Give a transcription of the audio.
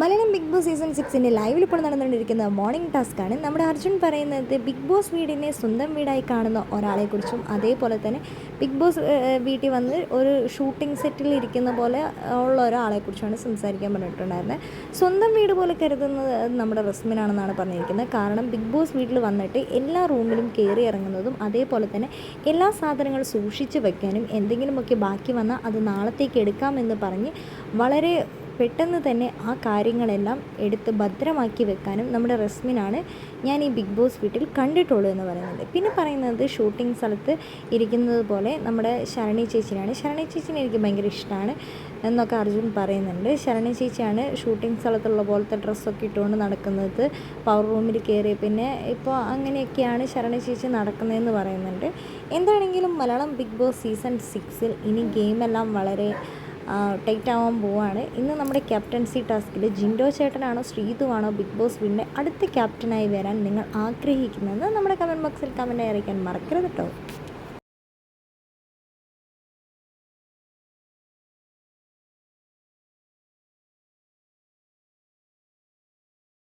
Malayalam big Boss season സിക്സിന്റെ ലൈവിൽ ഇപ്പോൾ നടന്നുകൊണ്ടിരിക്കുന്ന മോർണിംഗ് ടാസ്ക് ആണ്. നമ്മുടെ അർജുൻ പറയുന്നത് ബിഗ് ബോസ് വീടിനെ സ്വന്തം വീടായി കാണുന്ന ഒരാളെക്കുറിച്ചും അതേപോലെ തന്നെ ബിഗ് ബോസ് വീട്ടിൽ വന്ന് ഒരു ഷൂട്ടിംഗ് സെറ്റിൽ ഇരിക്കുന്ന പോലെ ഉള്ള ഒരാളെക്കുറിച്ചാണ് സംസാരിക്കാൻ പറഞ്ഞിട്ടുണ്ടായിരുന്നത് സ്വന്തം വീട് പോലെ കരുതുന്നത് നമ്മുടെ റസ്മിനാണെന്നാണ് പറഞ്ഞിരിക്കുന്നത്. കാരണം ബിഗ് ബോസ് വീട്ടിൽ വന്നിട്ട് എല്ലാ റൂമിലും കയറി ഇറങ്ങുന്നതും അതേപോലെ തന്നെ എല്ലാ സാധനങ്ങളും സൂക്ഷിച്ച് വെക്കാനും എന്തെങ്കിലുമൊക്കെ ബാക്കി വന്നാൽ അത് നാളത്തേക്ക് എടുക്കാമെന്ന് പറഞ്ഞ് വളരെ പെട്ടെന്ന് തന്നെ ആ കാര്യങ്ങളെല്ലാം എടുത്ത് ഭദ്രമാക്കി വെക്കാനും നമ്മുടെ റസ്മിനാണ് ഞാൻ ഈ ബിഗ് ബോസ് വീട്ടിൽ കണ്ടിട്ടുള്ളൂ എന്ന് പറയുന്നത്. പിന്നെ പറയുന്നത് ഷൂട്ടിംഗ് സ്ഥലത്ത് ഇരിക്കുന്നത് പോലെ നമ്മുടെ ശരണി ചേച്ചിനാണ്. ശരണി ചേച്ചിനെ എനിക്ക് ഭയങ്കര ഇഷ്ടമാണ് എന്നൊക്കെ അർജുൻ പറയുന്നുണ്ട്. ശരണി ചേച്ചിയാണ് ഷൂട്ടിംഗ് സ്ഥലത്തുള്ള പോലത്തെ ഡ്രസ്സൊക്കെ ഇട്ടുകൊണ്ട് നടക്കുന്നത്. പവർ റൂമിൽ കയറി പിന്നെ ഇപ്പോൾ അങ്ങനെയൊക്കെയാണ് ശരണി ചേച്ചി നടക്കുന്നതെന്ന് പറയുന്നുണ്ട്. എന്താണെങ്കിലും മലയാളം ബിഗ് ബോസ് സീസൺ സിക്സിൽ ഇനി ഗെയിമെല്ലാം വളരെ ടൈറ്റ് ആവാൻ പോവാണ്. ഇന്ന് നമ്മുടെ ക്യാപ്റ്റൻസി ടാസ്കിൽ ജിൻഡോ ചേട്ടനാണോ ശ്രീതുവാണോ ബിഗ് ബോസ് വീടിന്റെ അടുത്ത ക്യാപ്റ്റനായി വരാൻ നിങ്ങൾ ആഗ്രഹിക്കുന്നത് നമ്മുടെ കമന്റ് ബോക്സിൽ കമന്റായി അറിയിക്കാൻ മറക്കരുത് കേട്ടോ